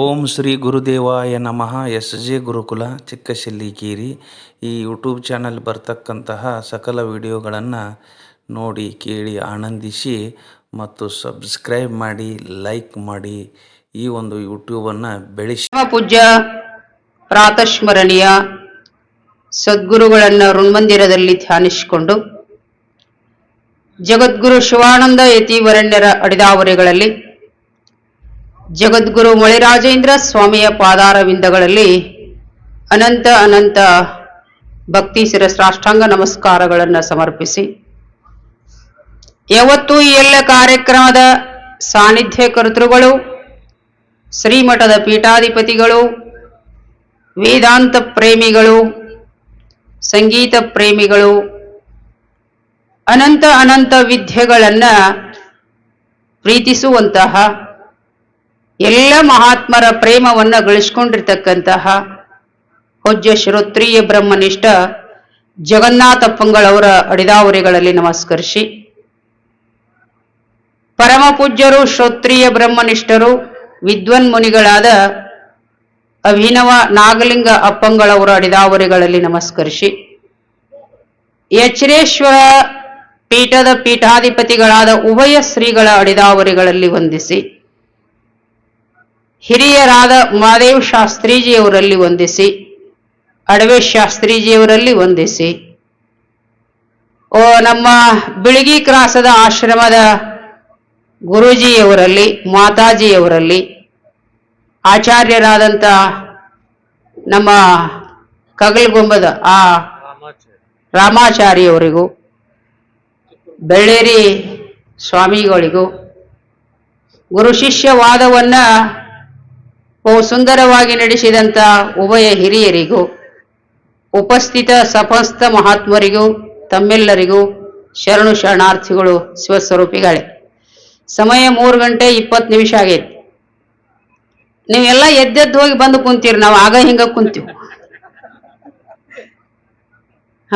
ಓಂ ಶ್ರೀ ಗುರುದೇವಾಯ ನಮಃ. S J ಗುರುಕುಲ ಚಿಕ್ಕಶೆಲ್ಲಿಕೇರಿ ಈ YouTube channel ಬರ್ತಕ್ಕಂತಹ ಸಕಲ ವಿಡಿಯೋಗಳನ್ನು ನೋಡಿ, ಕೇಳಿ, ಆನಂದಿಸಿ ಮತ್ತು ಸಬ್ಸ್ಕ್ರೈಬ್ ಮಾಡಿ, ಲೈಕ್ ಮಾಡಿ ಈ ಒಂದು ಯೂಟ್ಯೂಬನ್ನು ಬೆಳೆಸಿ. ಪೂಜ್ಯ, ಪ್ರಾತಸ್ಮರಣೀಯ ಸದ್ಗುರುಗಳನ್ನು ಋಣ್ಮಂದಿರದಲ್ಲಿ ಧ್ಯಾನಿಸಿಕೊಂಡು ಜಗದ್ಗುರು ಶಿವಾನಂದ ಯತಿವರಣ್ಯರ ಅಡಿದಾವರೆಗಳಲ್ಲಿ ಜಗದ್ಗುರು ಮಳಿರಾಜೇಂದ್ರ ಸ್ವಾಮಿಯ ಪಾದಾರವಿಂದಗಳಲ್ಲಿ ಅನಂತ ಅನಂತ ಭಕ್ತಿ ಶಿರಸ್ರಾಷ್ಟಾಂಗ ನಮಸ್ಕಾರಗಳನ್ನು ಸಮರ್ಪಿಸಿ. ಯಾವತ್ತು ಈ ಎಲ್ಲ ಕಾರ್ಯಕ್ರಮದ ಸಾನ್ನಿಧ್ಯ ಕರ್ತೃಗಳು, ಶ್ರೀಮಠದ ಪೀಠಾಧಿಪತಿಗಳು, ವೇದಾಂತ ಪ್ರೇಮಿಗಳು, ಸಂಗೀತ ಪ್ರೇಮಿಗಳು, ಅನಂತ ಅನಂತ ವಿದ್ಯೆಗಳನ್ನು ಪ್ರೀತಿಸುವಂತಹ ಎಲ್ಲ ಮಹಾತ್ಮರ ಪ್ರೇಮವನ್ನ ಗಳಿಸ್ಕೊಂಡಿರ್ತಕ್ಕಂತಹ ಹೊಜ್ಜ ಶ್ರೋತ್ರಿಯ ಬ್ರಹ್ಮನಿಷ್ಠ ಜಗನ್ನಾಥ ಪಂಗಳವರ ಅಡಿದಾವರಿಗಳಲ್ಲಿ ನಮಸ್ಕರಿಸಿ. ಪರಮ ಪೂಜ್ಯರು, ಶ್ರೋತ್ರಿಯ ಬ್ರಹ್ಮನಿಷ್ಠರು, ವಿದ್ವನ್ ಮುನಿಗಳಾದ ಅಭಿನವ ನಾಗಲಿಂಗ ಅಪ್ಪಂಗಳವರ ಅಡಿದಾವರಿಗಳಲ್ಲಿ ನಮಸ್ಕರಿಸಿ. ಎಚ್ರೇಶ್ವರ ಪೀಠದ ಪೀಠಾಧಿಪತಿಗಳಾದ ಉಭಯ ಶ್ರೀಗಳ ಅಡಿದಾವರಿಗಳಲ್ಲಿ ವಂದಿಸಿ. ಹಿರಿಯರಾದ ಉಮಾದೇವ್ ಶಾಸ್ತ್ರೀಜಿಯವರಲ್ಲಿ ವಂದಿಸಿ, ಅಡವೆ ಶಾಸ್ತ್ರೀಜಿಯವರಲ್ಲಿ ವಂದಿಸಿ. ಓ, ನಮ್ಮ ಬಿಳಿಗಿ ಕ್ರಾಸದ ಆಶ್ರಮದ ಗುರೂಜಿಯವರಲ್ಲಿ, ಮಾತಾಜಿಯವರಲ್ಲಿ ಆಚಾರ್ಯರಾದಂಥ ನಮ್ಮ ಕಗಲ್ಗೊಂಬದ ಆ ರಾಮಾಚಾರ್ಯವರಿಗೂ ಬೆಳ್ಳೇರಿ ಸ್ವಾಮಿಗಳಿಗೂ, ಗುರು ಶಿಷ್ಯವಾದವನ್ನ ಬಹು ಸುಂದರವಾಗಿ ನಡೆಸಿದಂಥ ಉಭಯ ಹಿರಿಯರಿಗೂ, ಉಪಸ್ಥಿತ ಸಪಸ್ತ ಮಹಾತ್ಮರಿಗೂ, ತಮ್ಮೆಲ್ಲರಿಗೂ ಶರಣು ಶರಣಾರ್ಥಿಗಳು ಶಿವಸ್ವರೂಪಿಗಳೇ ಸಮಯ ಮೂರು ಗಂಟೆ ಇಪ್ಪತ್ತು ನಿಮಿಷ ಆಗೈತಿ. ನೀವೆಲ್ಲ ಎದ್ದೆದ್ದು ಹೋಗಿ ಬಂದು ಕುಂತೀರಿ, ನಾವು ಆಗ ಹಿಂಗ ಕುಂತೀವಿ.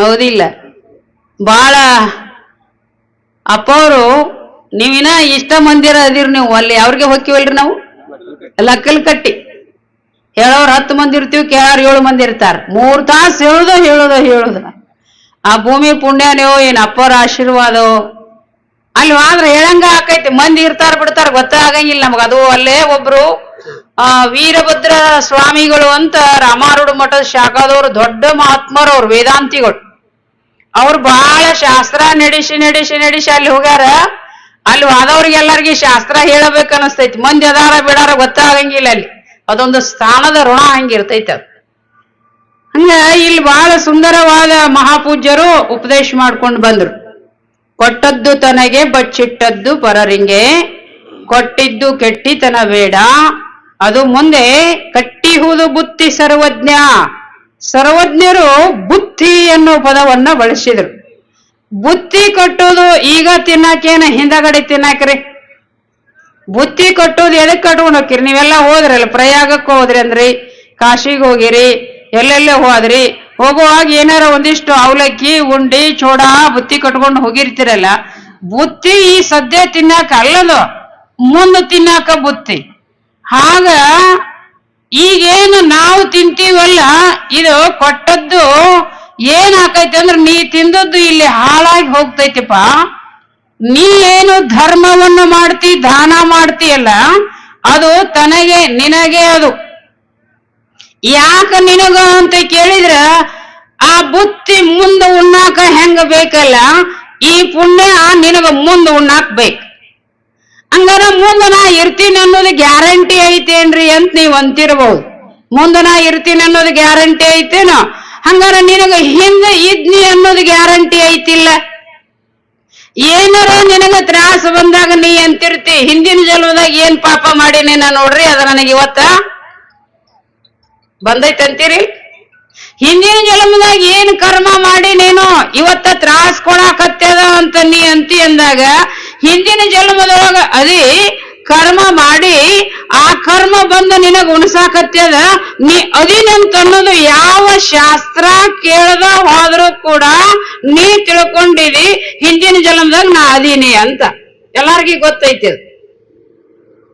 ಹೌದಿಲ್ಲ. ಬಾಳ ಅಪ್ಪವರು ನೀವಿನ ಇಷ್ಟ ಮಂದಿರ ಅದಿರಿ ನೀವು, ಅಲ್ಲಿ ಅವ್ರಿಗೆ ಹೋಗ್ತೀವಲ್ರಿ ನಾವು? ಲಕ್ಕಲ್ ಕಟ್ಟಿ. ಹೇಳೋರು ಹತ್ತು ಮಂದಿ ಇರ್ತೀವಿ, ಕೇಳೋರು ಏಳು ಮಂದಿ ಇರ್ತಾರ. ಮೂರು ತಾಸು ಹೇಳುದು ಹೇಳುದು ಹೇಳುದ ಆ ಭೂಮಿ ಪುಣ್ಯನೋ ಏನ್ ಅಪ್ಪರ ಆಶೀರ್ವಾದೋ ಅಲ್ಲಿ ಆದ್ರೆ ಹೇಳಂಗ ಆಕೈತಿ, ಮಂದಿ ಇರ್ತಾರ ಬಿಡ್ತಾರ ಗೊತ್ತಾಗಂಗಿಲ್ಲ ನಮಗ. ಅದು ಅಲ್ಲೇ ಒಬ್ರು, ಆ, ವೀರಭದ್ರ ಸ್ವಾಮಿಗಳು ಅಂತ ರಾಮಾರುಡು ಮಠದ ಶಾಖಾದವ್ರು, ದೊಡ್ಡ ಮಹಾತ್ಮರು ಅವ್ರು ವೇದಾಂತಿಗಳು. ಅವ್ರು ಬಹಳ ಶಾಸ್ತ್ರ ನಡೆಸಿ ನಡೆಸಿ ನಡೆಸಿ ಅಲ್ಲಿ ಹೋಗ್ಯಾರ. ಅಲ್ಲಿ ಆದವ್ರಿಗೆ ಎಲ್ಲರಿಗೂ ಶಾಸ್ತ್ರ ಹೇಳಬೇಕು ಅನಸ್ತೈತಿ ಮಂದಿ ಅದಾರ, ಬಿಡಾರ ಗೊತ್ತಾಗಂಗಿಲ್ಲ ಅಲ್ಲಿ. ಅದೊಂದು ಸ್ಥಾನದ ಋಣ ಹಂಗಿರ್ತೈತ ಅದು. ಹಂಗ ಇಲ್ಲಿ ಬಹಳ ಸುಂದರವಾದ ಮಹಾಪೂಜ್ಯರು ಉಪದೇಶ ಮಾಡ್ಕೊಂಡು ಬಂದ್ರು. ಕೊಟ್ಟದ್ದು ತನಗೆ, ಬಚ್ಚಿಟ್ಟದ್ದು ಪರರಿಂಗೆ, ಕೊಟ್ಟಿದ್ದು ಕೆಟ್ಟಿತನ ಬೇಡ. ಅದು ಮುಂದೆ ಕಟ್ಟಿಹುದು ಬುತ್ತಿ ಸರ್ವಜ್ಞ. ಸರ್ವಜ್ಞರು ಬುತ್ತಿ ಅನ್ನೋ ಪದವನ್ನ ಬಳಸಿದ್ರು. ಬುತ್ತಿ ಕಟ್ಟೋದು ಈಗ ತಿನ್ನಕೇನ ಹಿಂದಗಡೆ ತಿನ್ನಾಕ್ರಿ? ಬುತ್ತಿ ಕಟ್ಟೋದು ಎದಕ್ ಕಟ್ಕೊಂಡು ಹೋಗಿರಿ ನೀವೆಲ್ಲ ಹೋದ್ರಲ್ಲ, ಪ್ರಯಾಗಕ್ಕೆ ಹೋದ್ರಿ ಅಂದ್ರಿ, ಕಾಶಿಗೆ ಹೋಗಿರಿ, ಎಲ್ಲೆಲ್ಲೇ ಹೋದ್ರಿ, ಹೋಗುವಾಗ ಏನಾರ ಒಂದಿಷ್ಟು ಅವಲಕ್ಕಿ, ಉಂಡಿ, ಚೋಡ, ಬುತ್ತಿ ಕಟ್ಕೊಂಡು ಹೋಗಿರ್ತಿರಲ್ಲ, ಬುತ್ತಿ ಈ ಸದ್ಯ ತಿನ್ನಾಕ ಅಲ್ಲದು, ಮುಂದೆ ತಿನ್ನಾಕ ಬುತ್ತಿ. ಆಗ ಈಗೇನು ನಾವು ತಿಂತೀವಲ್ಲ, ಇದು ಕೊಟ್ಟದ್ದು ಏನ್ ಆಕೈತಿ ಅಂದ್ರೆ ನೀ ತಿಂದದ್ದು ಇಲ್ಲಿ ಹಾಳಾಗಿ ಹೋಗ್ತೈತಿಪ್ಪ. ನೀ ಏನು ಧರ್ಮವನ್ನು ಮಾಡ್ತಿ, ದಾನ ಮಾಡ್ತೀಯಲ್ಲ ಅದು ತನಗೆ ನಿನಗೆ ಅದು. ಯಾಕ ನಿನಗ ಅಂತ ಕೇಳಿದ್ರ, ಆ ಬುತ್ತಿ ಮುಂದೆ ಉಣ್ಣಾಕ ಹೆಂಗ ಬೇಕಲ್ಲ, ಈ ಪುಣ್ಯ ನಿನಗ ಮುಂದೆ ಉಣ್ಣಾಕ್ ಬೇಕು. ಹಂಗಾರ ಮುಂದೆ ನಾ ಇರ್ತೀನಿ ಅನ್ನೋದು ಗ್ಯಾರಂಟಿ ಐತೇನ್ರಿ ಅಂತ ನೀವ್ ಅಂತಿರ್ಬಹುದು ಮುಂದೆ ನಾ ಇರ್ತೀನಿ ಅನ್ನೋದು ಗ್ಯಾರಂಟಿ ಐತೇನೋ, ಹಂಗಾರ ನಿನಗ ಹಿಂದೆ ಇದ್ನಿ ಅನ್ನೋದು ಗ್ಯಾರಂಟಿ ಐತಿಲ್ಲ. ಏನಾರ ನಿನಗ ತ್ರಾಸ ಬಂದಾಗ ನೀ ಅಂತಿರ್ತಿ ಹಿಂದಿನ ಜನ್ಮದಾಗ ಏನ್ ಪಾಪ ಮಾಡೀನಿ ನಾ ನೋಡ್ರಿ, ಅದ ನನಗೆ ಇವತ್ತ ಬಂದೈತೆ ಅಂತೀರಿ ಹಿಂದಿನ ಜನ್ಮದಾಗ ಏನ್ ಕರ್ಮ ಮಾಡಿ ನೀನು ಇವತ್ತ ತ್ರಾಸ್ ಕೊಡಾಕತ್ಯದ ಅಂತ ನೀ ಅಂತಿ ಅಂದಾಗ, ಹಿಂದಿನ ಜನ್ಮದೊಳಗ ಅದೇ ಕರ್ಮ ಮಾಡಿ ಆ ಕರ್ಮ ಬಂದು ನಿನಗ ಉಣಸಾಕತ್ಯದ ನೀ ಅದಿನಂತ ಅನ್ನೋದು ಯಾವ ಶಾಸ್ತ್ರ ಕೇಳದ ಹೋದ್ರು ಕೂಡ ನೀ ತಿಳ್ಕೊಂಡಿದಿ, ಹಿಂದಿನ ಜನ್ಮದಾಗ ನಾ ಅದೀನಿ ಅಂತ. ಎಲ್ಲಾರ್ಗಿ ಗೊತ್ತೈತಿ.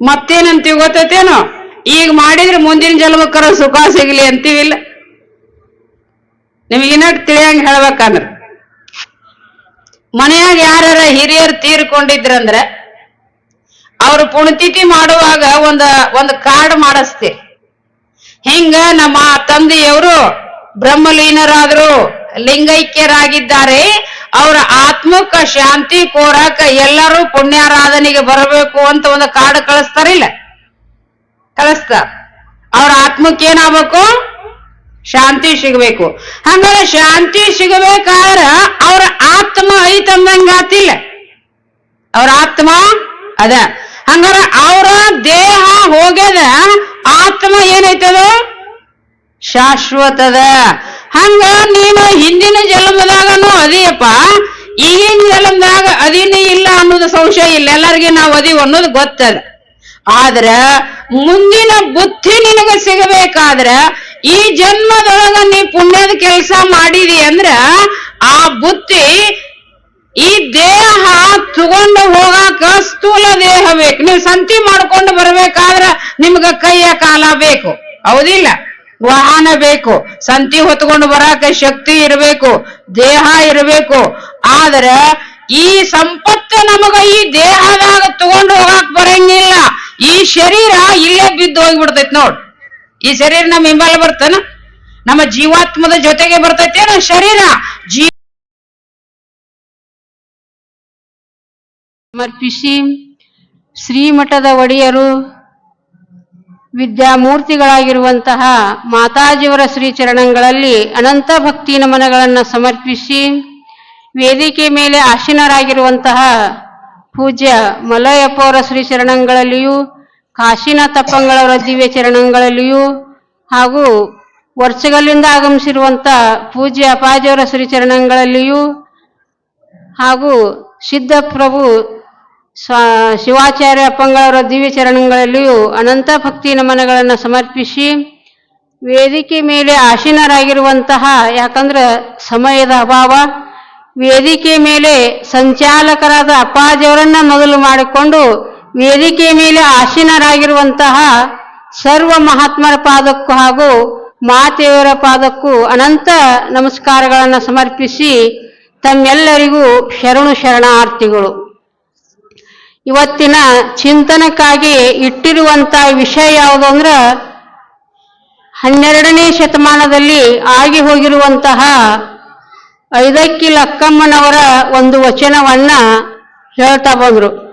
ಮತ್ತೇನಂತೀವಿ ಗೊತ್ತೈತೇನೋ? ಈಗ ಮಾಡಿದ್ರೆ ಮುಂದಿನ ಜನ್ಮಕ್ಕರ ಸುಖ ಸಿಗ್ಲಿ ಅಂತೀವಿಲ್ಲ ನಿಮಗಿನ್ನಟ್ ತಿಳಿಯಂಗ ಹೇಳ್ಬೇಕಂದ್ರ, ಮನೆಯಾಗ ಯಾರ ಹಿರಿಯರು ತೀರ್ಕೊಂಡಿದ್ರಂದ್ರ ಅವ್ರು ಪುಣ್ಯತಿಥಿ ಮಾಡುವಾಗ ಒಂದ, ಒಂದು ಕಾರ್ಡ್ ಮಾಡಿಸ್ತೀರಿ. ಹಿಂಗ ನಮ್ಮ ತಂದೆಯವರು ಬ್ರಹ್ಮಲೀನರಾದ್ರು, ಲಿಂಗೈಕ್ಯರಾಗಿದ್ದಾರೆ. ಅವರ ಆತ್ಮಕ್ಕ ಶಾಂತಿ ಕೋರಾಕ ಎಲ್ಲರೂ ಪುಣ್ಯಾರಾಧನೆಗೆ ಬರಬೇಕು ಅಂತ ಒಂದು ಕಾರ್ಡ್ ಕಳಿಸ್ತಾರಿಲ್ಲ. ಕಳಿಸ್ತಾರ. ಅವ್ರ ಆತ್ಮಕ್ಕೆ ಏನಾಗಬೇಕು? ಶಾಂತಿ ಸಿಗಬೇಕು. ಹಂಗಾರೆ ಶಾಂತಿ ಸಿಗಬೇಕಾದ್ರ ಅವ್ರ ಆತ್ಮ ಐತಂದಂಗಾತಿಲ್ಲ. ಅವ್ರ ಆತ್ಮ ಅದ. ಹಂಗಾರ ಅವರ ದೇಹ ಹೋಗ್ಯದ, ಆತ್ಮ ಏನೈತದ? ಶಾಶ್ವತದ. ಹಂಗ ನೀನು ಹಿಂದಿನ ಜನ್ಮದಾಗನು ಅದಿಯಪ್ಪ, ಈಗಿನ ಜನ್ಮದಾಗ ಅದಿನೇ ಇಲ್ಲ ಅನ್ನೋದು ಸಂಶಯ ಇಲ್ಲ. ಎಲ್ಲರಿಗೆ ನಾವು ಅದೀವ್ ಅನ್ನೋದು ಗೊತ್ತದ. ಆದ್ರ ಮುಂದಿನ ಬುದ್ಧಿ ನಿನಗೆ ಸಿಗಬೇಕಾದ್ರ, ಈ ಜನ್ಮದೊಳಗ ನೀ ಪುಣ್ಯದ ಕೆಲಸ ಮಾಡಿದಿ ಅಂದ್ರ, ಆ ಬುದ್ಧಿ ಈ ದೇಹ ತಗೊಂಡು ಹೋಗಾಕ ಸ್ಥೂಲ ದೇಹ ಬೇಕು. ನೀವು ಸಂತಿ ಮಾಡ್ಕೊಂಡು ಬರಬೇಕಾದ್ರೆ ನಿಮ್ಗ ಕೈಯ ಕಾಲ ಬೇಕು. ಹೌದಿಲ್ಲ? ವಾಹನ ಬೇಕು. ಸಂತಿ ಹೊತ್ಕೊಂಡು ಬರಾಕ ಶಕ್ತಿ ಇರಬೇಕು. ದೇಹ ಇರಬೇಕು. ಆದ್ರೆ ಈ ಸಂಪತ್ತು ನಮಗ ಈ ದೇಹದಾಗ ತಗೊಂಡು ಹೋಗಾಕ ಬರಂಗಿಲ್ಲ. ಈ ಶರೀರ ಇಲ್ಲೇ ಬಿದ್ದು ಹೋಗ್ಬಿಡ್ತೈತಿ ನೋಡ್. ಈ ಶರೀರ ನಮ್ಮ ಹಿಂಬಾಲ ಬರ್ತಾನ? ನಮ್ಮ ಜೀವಾತ್ಮದ ಜೊತೆಗೆ ಬರ್ತೈತೇನ ಶರೀರ? ಜೀ ಸಮರ್ಪಿಸಿ ಶ್ರೀಮಠದ ಒಡೆಯರು ವಿದ್ಯಾಮೂರ್ತಿಗಳಾಗಿರುವಂತಹ ಮಾತಾಜಿಯವರ ಶ್ರೀಚರಣಗಳಲ್ಲಿ ಅನಂತ ಭಕ್ತಿ ನಮನಗಳನ್ನು ಸಮರ್ಪಿಸಿ ವೇದಿಕೆ ಮೇಲೆ ಆಶೀನರಾಗಿರುವಂತಹ ಪೂಜ್ಯ ಮಲಯಪ್ಪವರ ಶ್ರೀ ಚರಣಗಳಲ್ಲಿಯೂ ಕಾಶಿನ ತಪ್ಪಂಗಳವರ ದಿವ್ಯ ಚರಣಗಳಲ್ಲಿಯೂ ಹಾಗೂ ವರ್ಷಗಳಿಂದ ಆಗಮಿಸಿರುವಂತಹ ಪೂಜ್ಯ ಅಪ್ಪಾಜಿಯವರ ಶ್ರೀಚರಣಗಳಲ್ಲಿಯೂ ಹಾಗೂ ಸಿದ್ಧಪ್ರಭು ಸ್ವ ಶಿವಾಚಾರ್ಯ ಅಪ್ಪಂಗಳವರ ದಿವ್ಯ ಚರಣಗಳಲ್ಲಿಯೂ ಅನಂತ ಭಕ್ತಿ ನಮನಗಳನ್ನು ಸಮರ್ಪಿಸಿ ವೇದಿಕೆ ಮೇಲೆ ಆಸೀನರಾಗಿರುವಂತಹ, ಯಾಕಂದ್ರೆ ಸಮಯದ ಅಭಾವ, ವೇದಿಕೆ ಮೇಲೆ ಸಂಚಾಲಕರಾದ ಅಪ್ಪಾಜಿಯವರನ್ನ ಮೊದಲು ಮಾಡಿಕೊಂಡು ವೇದಿಕೆ ಮೇಲೆ ಆಸೀನರಾಗಿರುವಂತಹ ಸರ್ವ ಮಹಾತ್ಮರ ಪಾದಕ್ಕೂ ಹಾಗೂ ಮಾತೆಯವರ ಪಾದಕ್ಕೂ ಅನಂತ ನಮಸ್ಕಾರಗಳನ್ನು ಸಮರ್ಪಿಸಿ ತಮ್ಮೆಲ್ಲರಿಗೂ ಶರಣು ಶರಣಾರ್ಥಿಗಳು. ಇವತ್ತಿನ ಚಿಂತನಕ್ಕಾಗಿ ಇಟ್ಟಿರುವಂತ ವಿಷಯ ಯಾವುದು ಅಂದ್ರೆ ಹನ್ನೆರಡನೇ ಶತಮಾನದಲ್ಲಿ ಆಗಿ ಹೋಗಿರುವಂತಹ ಐದಕ್ಕಿ ಲಕ್ಕಮ್ಮನವರ ಒಂದು ವಚನವನ್ನ ಹೇಳ್ತಾ ಬಂದ್ರು.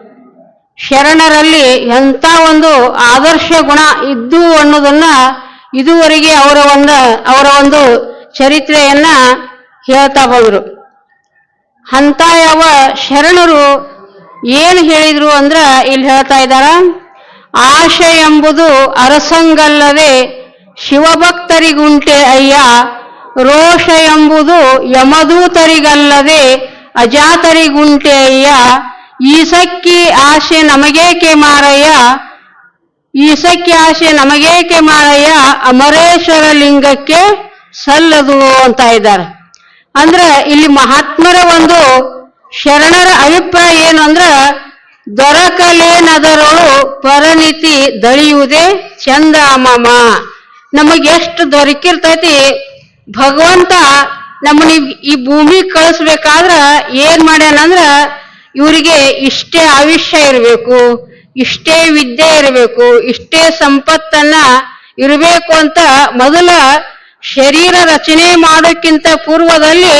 ಶರಣರಲ್ಲಿ ಎಂಥ ಒಂದು ಆದರ್ಶ ಗುಣ ಇದ್ದು ಅನ್ನೋದನ್ನ ಇದುವರೆಗೆ ಅವರ ಒಂದು ಅವರ ಒಂದು ಚರಿತ್ರೆಯನ್ನ ಹೇಳ್ತಾ ಬಂದ್ರು. ಅಂತ ಯಾವ ಶರಣರು ಏನು ಹೇಳಿದ್ರು ಅಂದ್ರ ಇಲ್ಲಿ ಹೇಳ್ತಾ ಇದ್ದಾರ? ಆಶೆ ಎಂಬುದು ಅರಸಂಗಲ್ಲದೆ ಶಿವಭಕ್ತರಿಗುಂಟೆ ಅಯ್ಯ. ರೋಷ ಎಂಬುದು ಯಮದೂತರಿಗಲ್ಲದೆ ಅಜಾತರಿಗುಂಟೆ ಅಯ್ಯ. ಈಸಕ್ಕಿ ಆಶೆ ನಮಗೇಕೆ ಮಾರಯ್ಯ? ಈಸಕ್ಕಿ ಆಶೆ ನಮಗೇಕೆ ಮಾರಯ್ಯ? ಅಮರೇಶ್ವರ ಲಿಂಗಕ್ಕೆ ಸಲ್ಲದು ಅಂತ ಇದ್ದಾರೆ. ಅಂದ್ರೆ ಇಲ್ಲಿ ಮಹಾತ್ಮರ ಒಂದು ಶರಣರ ಅಭಿಪ್ರಾಯ ಏನು ಅಂದ್ರ, ದೊರಕಲೇನದರಳು ಪರಿಣಿತಿ ದಳಿಯುವುದೇ ಚಂದ ನಮಗೆ ಎಷ್ಟು ದೊರಕಿರ್ತೈತಿ, ಭಗವಂತ ನಮ್ಮನ್ನ ಈ ಭೂಮಿ ಕಳಿಸ್ಬೇಕಾದ್ರ ಏನ್ ಮಾಡ್ಯಾನಂದ್ರ ಇವರಿಗೆ ಇಷ್ಟೇ ಆಯುಷ್ಯ ಇರಬೇಕು, ಇಷ್ಟೇ ವಿದ್ಯೆ ಇರಬೇಕು, ಇಷ್ಟೇ ಸಂಪತ್ತನ್ನ ಇರಬೇಕು ಅಂತ ಮೊದಲ ಶರೀರ ರಚನೆ ಮಾಡೋಕ್ಕಿಂತ ಪೂರ್ವದಲ್ಲಿ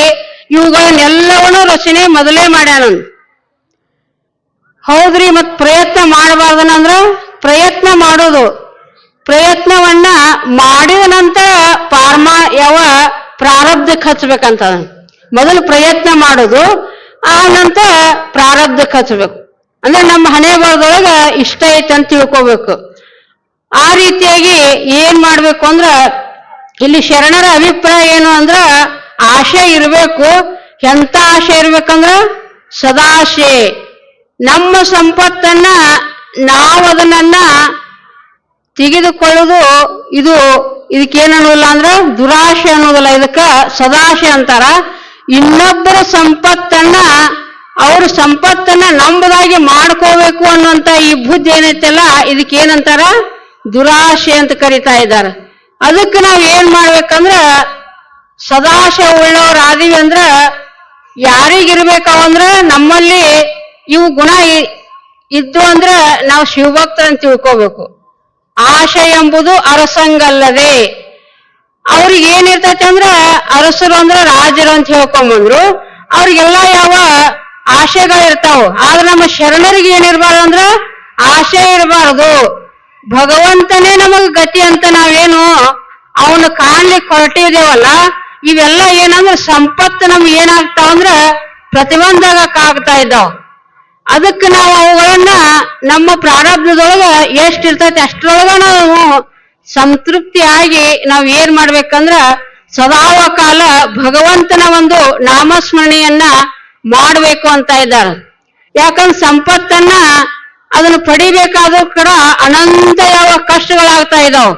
ಇವುಗಳನ್ನೆಲ್ಲವನ್ನೂ ರಚನೆ ಮೊದಲೇ ಮಾಡ್ಯಾನ ಹೌದ್ರಿ, ಮತ್ ಪ್ರಯತ್ನ ಮಾಡಬಾರ್ದನಂದ್ರ ಪ್ರಯತ್ನ ಮಾಡೋದು. ಪ್ರಯತ್ನವನ್ನ ಮಾಡಿದ ನಂತರ ಪಾರ್ಮ ಯಾವ ಪ್ರಾರಬ್ಧಕ್ಕೆ ಹಚ್ಬೇಕಂತ ಮೊದಲು ಪ್ರಯತ್ನ ಮಾಡೋದು, ಆ ನಂತರ ಪ್ರಾರಬ್ಧಕ್ಕೆ ಹಚ್ಬೇಕು ಅಂದ್ರೆ ನಮ್ಮ ಹಣೆ ಬರದೊಳಗ ಇಷ್ಟ ಐತೆ ಅಂತ ತಿಳ್ಕೋಬೇಕು. ಆ ರೀತಿಯಾಗಿ ಏನ್ ಮಾಡ್ಬೇಕು ಅಂದ್ರ, ಇಲ್ಲಿ ಶರಣರ ಅಭಿಪ್ರಾಯ ಏನು ಅಂದ್ರ ಆಶೆ ಇರಬೇಕು. ಎಂತ ಆಶೆ ಇರ್ಬೇಕಂದ್ರ? ಸದಾಶೆ. ನಮ್ಮ ಸಂಪತ್ತನ್ನ ನಾವು ಅದನ್ನ ತೆಗೆದುಕೊಳ್ಳೋದು ಇದು. ಇದಕ್ಕೇನು ಅನ್ನೋದಿಲ್ಲ ಅಂದ್ರೆ ದುರಾಶೆ ಅನ್ನೋದಿಲ್ಲ ಇದಕ್ಕ ಸದಾಶೆ ಅಂತಾರ. ಇನ್ನೊಬ್ಬರ ಸಂಪತ್ತನ್ನ ಅವ್ರ ಸಂಪತ್ತನ್ನ ನಮ್ಮದಾಗಿ ಮಾಡ್ಕೋಬೇಕು ಅನ್ನುವಂತ ಈ ಬುದ್ಧಿ ಏನೈತಲ್ಲ, ಇದಕ್ಕೇನಂತಾರ? ದುರಾಶೆ ಅಂತ ಕರಿತಾ ಇದ್ದಾರೆ. ಅದಕ್ಕೆ ನಾವು ಏನ್ ಮಾಡ್ಬೇಕಂದ್ರ ಸದಾಶಯ ಉಳ್ಳವ್ರ ಆದಿವಿ ಅಂದ್ರ ಯಾರಿಗಿರ್ಬೇಕಾವಂದ್ರ ನಮ್ಮಲ್ಲಿ ಇವು ಗುಣ ಇದ್ದು ಅಂದ್ರ ನಾವು ಅಂತ ತಿಳ್ಕೋಬೇಕು. ಆಶೆ ಎಂಬುದು ಅರಸಂಗಲ್ಲದೆ. ಅವ್ರಿಗೆ ಏನಿರ್ತೈತಿ ಅಂದ್ರ ಅರಸರು ಅಂದ್ರ ರಾಜರು ಅಂತ ಹೇಳ್ಕೊಂಬಂದ್ರು. ಅವ್ರಿಗೆಲ್ಲ ಯಾವ ಆಶೆಗಳಿರ್ತಾವ ಆದ್ರೆ ನಮ್ಮ ಶರಣರಿಗೆ ಏನಿರ್ಬಾರ್ದು ಅಂದ್ರ ಆಶೆ ಇರಬಾರ್ದು. ಭಗವಂತನೇ ನಮಗ್ ಗತಿ ಅಂತ ನಾವೇನು ಅವನು ಕಾಣ್ಲಿಕ್ಕೆ ಹೊರಟಿದೇವಲ್ಲ ಇವೆಲ್ಲ ಏನಂದ್ರ ಸಂಪತ್ತು ನಮ್ಗೆ ಏನಾಗ್ತಾವ ಅಂದ್ರ ಪ್ರತಿಬಂಧಕ ಆಗ್ತಾ ಇದ್ದಾವ. ಅದಕ್ಕೆ ನಾವು ಅವುಗಳನ್ನ ನಮ್ಮ ಪ್ರಾರಬ್ಧದೊಳಗ ಎಷ್ಟ್ ಇರ್ತೈತಿ ಅಷ್ಟರೊಳಗ ನಾವು ಸಂತೃಪ್ತಿಯಾಗಿ ನಾವ್ ಏನ್ ಮಾಡ್ಬೇಕಂದ್ರ ಸದಾವ ಕಾಲ ಭಗವಂತನ ಒಂದು ನಾಮಸ್ಮರಣೆಯನ್ನ ಮಾಡ್ಬೇಕು ಅಂತ ಇದ್ದಾರೆ ಯಾಕಂದ್ರೆ ಸಂಪತ್ತನ್ನ ಅದನ್ನ ಪಡಿಬೇಕಾದ್ರೂ ಕೂಡ ಅನಂತ ಯಾವ ಕಷ್ಟಗಳಾಗ್ತಾ ಇದಾವ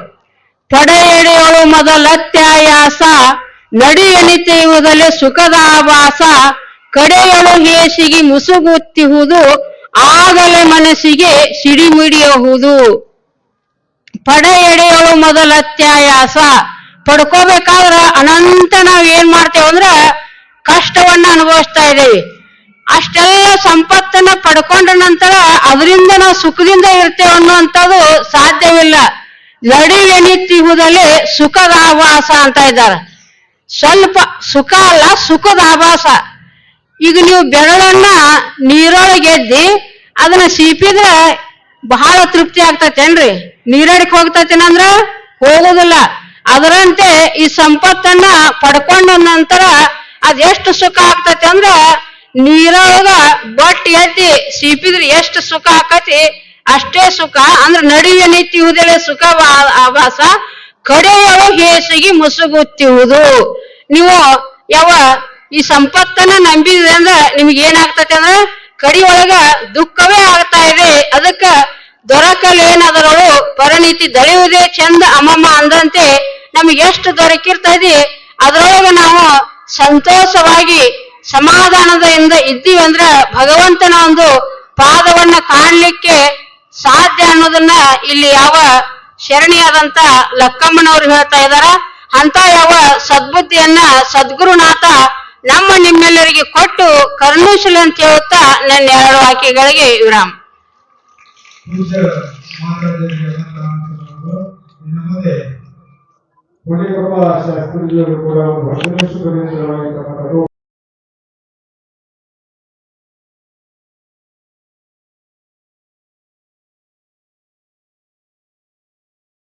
ಮೊದಲ ಮೊದಲತ್ಯಾಯಾಸ ನಡಿ ಎಣಿತೆಯುವುದಲೆ ಸುಖದ ಆಭಾಸ ಕಡೆಯಳು ಹೇಸಿಗೆ ಮುಸುಗುತ್ತಿಹುದು, ಆಗಲೇ ಮನಸ್ಸಿಗೆ ಸಿಡಿಮಿಡಿಯಹುದು ಪಡೆ ಮೊದಲ ಅತ್ಯಾಯಾಸ, ಪಡ್ಕೋಬೇಕಾದ್ರೆ ಅನಂತ ನಾವ್ ಏನ್ ಮಾಡ್ತೇವೆ ಅಂದ್ರ ಕಷ್ಟವನ್ನ ಅನುಭವಿಸ್ತಾ ಇದ್ದೇವೆ. ಅಷ್ಟೆಲ್ಲ ಸಂಪತ್ತನ್ನ ಪಡ್ಕೊಂಡ ನಂತರ ಅದರಿಂದ ನಾವು ಸುಖದಿಂದ ಇರ್ತೇವೆ ಅನ್ನುವಂಥದ್ದು ಸಾಧ್ಯವಿಲ್ಲ. ನಡಿವೆನಿತ್ತಿಹುದಲೇ ಸುಖದ ಆಭಾಸ ಅಂತ ಇದ್ದಾರೆ. ಸ್ವಲ್ಪ ಸುಖ ಅಲ್ಲ, ಸುಖದ ಆಭಾಸ ಈಗ ನೀವು ಬೆರಳನ್ನ ನೀರೊಳಗೆ ಎದ್ದಿ ಅದನ್ನ ಸೀಪಿದ್ರೆ ಬಹಳ ತೃಪ್ತಿ ಆಗ್ತೈತೇನ್ರಿ ನೀರಡಕ್ ಹೋಗ್ತೈತೇನಂದ್ರ ಹೋಗುದಿಲ್ಲ. ಅದರಂತೆ ಈ ಸಂಪತ್ತನ್ನ ಪಡ್ಕೊಂಡ ನಂತರ ಅದೆಷ್ಟು ಸುಖ ಆಗ್ತೈತಿ ಅಂದ್ರ ನೀರೊಳಗ ಬಟ್ ಎದ್ದಿ ಸೀಪಿದ್ರೆ ಎಷ್ಟು ಸುಖ ಆಕತಿ? ಅಷ್ಟೇ ಸುಖ. ಅಂದ್ರ ನಡುವೆ ಉದಯ ಸುಖ ಆಭಾಸ ಕಡೆಯಳು ಹೇಸಿಗೆ ಮುಸುಗುತ್ತಿವುದು. ನೀವು ಯಾವ ಈ ಸಂಪತ್ತನ್ನ ನಂಬಿದ್ರೆ ಅಂದ್ರ ನಿಮ್ಗೆ ಏನಾಗ್ತೈತೆ ಅಂದ್ರ ಕಡಿಯೊಳಗ ದುಃಖವೇ ಆಗ್ತಾ ಇದೆ. ಅದಕ್ಕ ದೊರಕಲ್ ಏನಾದರೂ ಪರಿಣಿತಿ ದಳೆಯುವುದೇ ಚಂದ ಅಮ್ಮಮ್ಮ ಅಂದಂತೆ ನಮ್ಗೆ ಎಷ್ಟು ದೊರಕಿರ್ತದೆ ಅದರೊಳಗ ನಾವು ಸಂತೋಷವಾಗಿ ಸಮಾಧಾನದಿಂದ ಇದ್ದೀವಿ ಅಂದ್ರ ಭಗವಂತನ ಒಂದು ಪಾದವನ್ನ ಕಾಣಲಿಕ್ಕೆ ಸಾಧ್ಯ ಅನ್ನೋದನ್ನ ಇಲ್ಲಿ ಯಾವ ಶರಣಿಯಾದಂತ ಲಕ್ಕಮ್ಮನವರು ಹೇಳ್ತಾ ಇದಾರ ಅಂತ ಯಾವ ಸದ್ಬುದ್ಧಿಯನ್ನ ಸದ್ಗುರುನಾಥ ನಮ್ಮ ನಿಮ್ಮೆಲ್ಲರಿಗೆ ಕೊಟ್ಟು ಕರ್ಣೂಶಲ್ ಅಂತ ಹೇಳುತ್ತಾ ನನ್ನ ಎರಡು ವಾಕ್ಯಗಳಿಗೆ ವಿರಾಮ. ಕೂಡ